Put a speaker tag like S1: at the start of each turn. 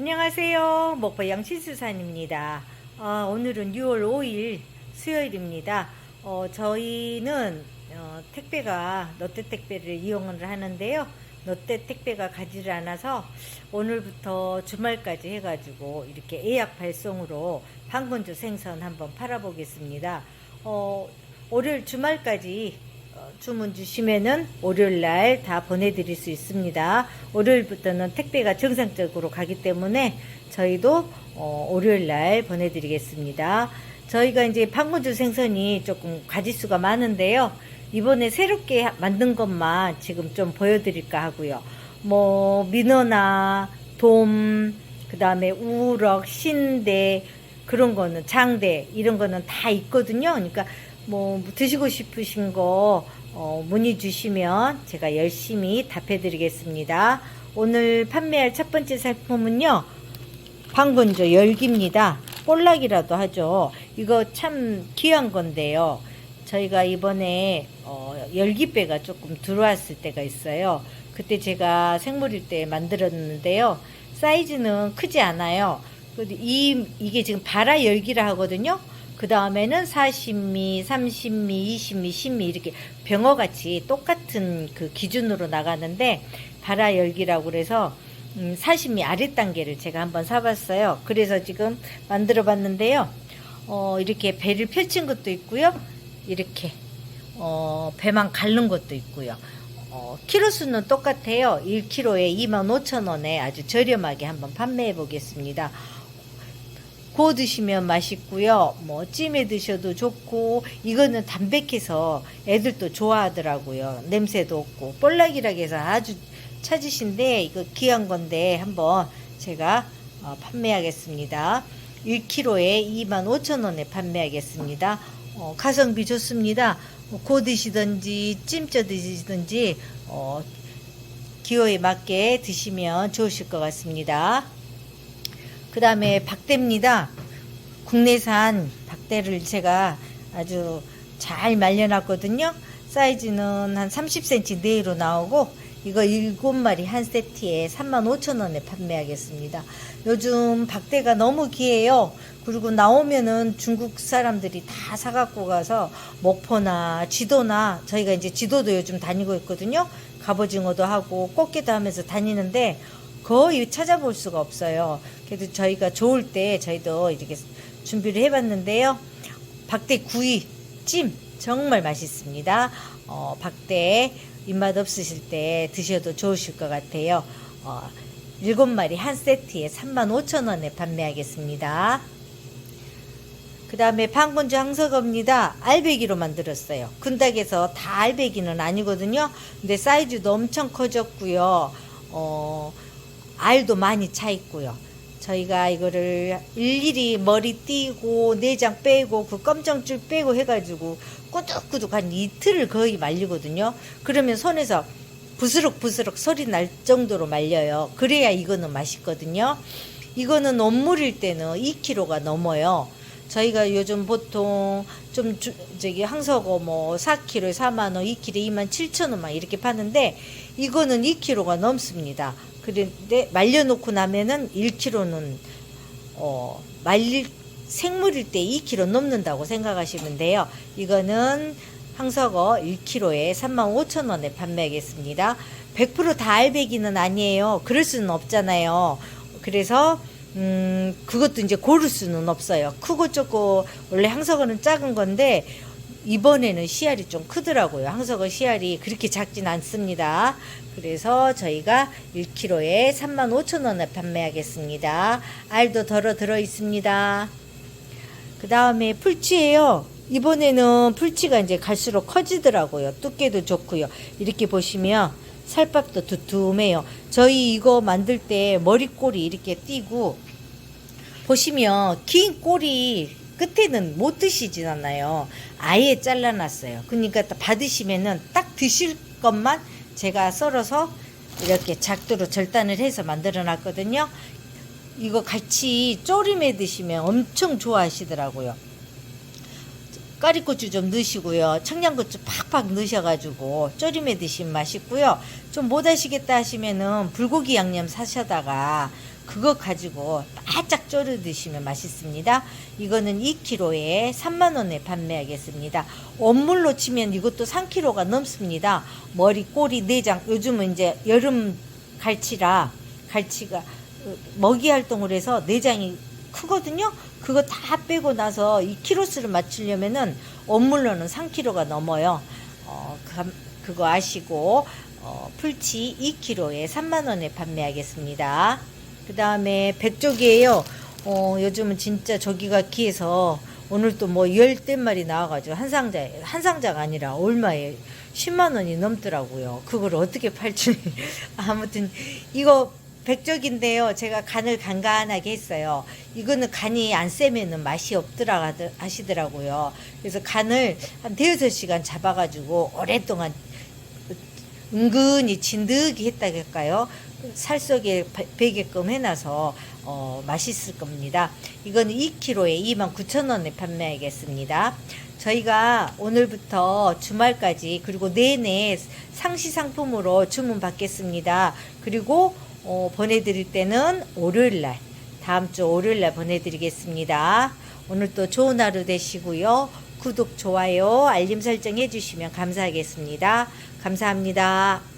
S1: 안녕하세요. 먹보양 신수산입니다. 어, 오늘은 6월 5일 수요일입니다. 어, 저희는 어, 택배가 롯데 택배를 이용을 하는데요. 롯데 택배가 가지를 않아서 오늘부터 주말까지 해가지고 이렇게 예약 발송으로 방건조 생선 한번 팔아보겠습니다. 어, 월요일 주말까지 어, 주문 주시면은 월요일 날 다 보내드릴 수 있습니다. 월요일부터는 택배가 정상적으로 가기 때문에 저희도 어, 월요일 날 보내드리겠습니다. 저희가 이제 방건조 생선이 조금 가지수가 많은데요. 이번에 새롭게 만든 것만 지금 좀 보여드릴까 하고요. 뭐 민어나 돔, 그 다음에 우럭, 신대 그런 거는 장대 이런 거는 다 있거든요. 그러니까 뭐 드시고 싶으신 거 어, 문의 주시면 제가 열심히 답해 드리겠습니다. 오늘 판매할 첫 번째 상품은요. 방건조 열기입니다. 볼락이라도 하죠. 이거 참 귀한 건데요. 저희가 이번에 어, 열기배가 조금 들어왔을 때가 있어요. 그때 제가 생물일 때 만들었는데요. 사이즈는 크지 않아요. 이 이게 지금 바라 열기라 하거든요. 그 다음에는 40미, 30미, 20미, 10미 이렇게 병어같이 똑같은 그 기준으로 나가는데 바라 열기라고 그래서 음, 40미 아래 단계를 제가 한번 사봤어요. 그래서 지금 만들어 봤는데요. 어, 이렇게 배를 펼친 것도 있고요. 이렇게 어, 배만 갈른 것도 있고요. 어, 키로 수는 똑같아요. 1kg에 25,000원에 아주 저렴하게 한번 판매해 보겠습니다. 구워 드시면 맛있고요. 뭐 찜해 드셔도 좋고 이거는 담백해서 애들도 좋아하더라고요. 냄새도 없고 볼락이라고 해서 아주 찾으신데 이거 귀한 건데 한번 제가 어, 판매하겠습니다. 1kg에 25,000원에 판매하겠습니다. 어, 가성비 좋습니다. 뭐 구워 드시든지 찜쪄 드시든지 어, 기호에 맞게 드시면 좋으실 것 같습니다. 그 다음에 박대입니다. 국내산 박대를 제가 아주 잘 말려놨거든요. 사이즈는 한 30cm 내로 나오고 이거 7마리 한 세트에 35,000원에 판매하겠습니다. 요즘 박대가 너무 귀해요. 그리고 나오면은 중국 사람들이 다 사갖고 가서 목포나 지도나 저희가 이제 지도도 요즘 다니고 있거든요. 갑오징어도 하고 꽃게도 하면서 다니는데 거의 찾아볼 수가 없어요. 그래도 저희가 좋을 때 저희도 이렇게 준비를 해봤는데요. 박대 구이 찜 정말 맛있습니다. 어, 박대 입맛 없으실 때 드셔도 좋으실 것 같아요. 어, 7마리 한 세트에 35,000원에 판매하겠습니다. 그 다음에 방건조 항석어입니다. 알배기로 만들었어요. 군닭에서 다 알배기는 아니거든요. 근데 사이즈도 엄청 커졌고요. 어, 알도 많이 차 있고요. 저희가 이거를 일일이 머리 띄고 내장 빼고 그 껌정줄 빼고 해가지고 꾸덕꾸덕 한 이틀을 거의 말리거든요. 그러면 손에서 부스럭부스럭 소리 날 정도로 말려요. 그래야 이거는 맛있거든요. 이거는 온물일 때는 2kg가 넘어요. 저희가 요즘 보통 좀 주, 저기 항석어 뭐 4kg에 4만 원, 2kg에 2만 7천 원만 이렇게 파는데 이거는 2kg가 넘습니다. 그런데 말려놓고 나면은 1kg는 어 말릴 생물일 때 2kg 넘는다고 생각하시면 돼요. 이거는 항석어 1kg에 35,000원에 판매하겠습니다. 100%다 알배기는 아니에요. 그럴 수는 없잖아요. 그래서 음, 그것도 이제 고를 수는 없어요. 크고 작고 원래 항석어는 작은 건데 이번에는 씨알이 좀 크더라고요. 항석어 씨알이 그렇게 작진 않습니다. 그래서 저희가 1kg에 35,000원에 판매하겠습니다. 알도 덜어 들어 있습니다. 그 다음에 풀치예요. 이번에는 풀치가 이제 갈수록 커지더라고요. 두께도 좋고요. 이렇게 보시면 살밥도 두툼해요. 저희 이거 만들 때 머리꼬리 이렇게 띄고 보시면 긴 꼬리 끝에는 못 드시진 않아요. 아예 잘라놨어요. 그러니까 받으시면은 딱 드실 것만 제가 썰어서 이렇게 작도로 절단을 해서 만들어 놨거든요. 이거 같이 쪼림해 드시면 엄청 좋아하시더라고요. 까리고추 좀 넣으시고요. 청양고추 팍팍 넣으셔가지고 조림해 드시면 맛있고요. 좀 못하시겠다 하시면은 불고기 양념 사셔다가 그거 가지고 바짝 졸여 드시면 맛있습니다. 이거는 2kg에 3만원에 판매하겠습니다. 원물로 치면 이것도 3kg가 넘습니다. 머리, 꼬리, 내장. 요즘은 이제 여름 갈치라 갈치가 어, 먹이 활동을 해서 내장이 크거든요. 그거 다 빼고 나서 이 키로수를 맞추려면은 원물로는 3kg가 넘어요. 어, 감- 그거 아시고 어, 풀치 2kg에 3만 원에 판매하겠습니다. 그 다음에 백조기예요. 어, 요즘은 진짜 조기가 귀해서 오늘 또 뭐 열댓 마리 나와가지고 한 상자에 한 상자가 아니라 얼마에 10만 원이 넘더라고요. 그걸 어떻게 팔지? 아무튼 이거 백적인데요. 제가 간을 간간하게 했어요. 이거는 간이 안 세면은 맛이 없더라 하시더라고요. 그래서 간을 한 대여섯 시간 잡아가지고 오랫동안 은근히 진득이 했다할까요? 살 속에 배- 배게끔 해놔서 어, 맛있을 겁니다. 이거는 2kg에 29,000원에 판매하겠습니다. 저희가 오늘부터 주말까지 그리고 내내 상시 상품으로 주문 받겠습니다. 그리고 어, 보내드릴 때는 월요일 날 다음 주 월요일 날 보내드리겠습니다. 오늘 또 좋은 하루 되시고요. 구독, 좋아요, 알림 설정 해주시면 감사하겠습니다. 감사합니다.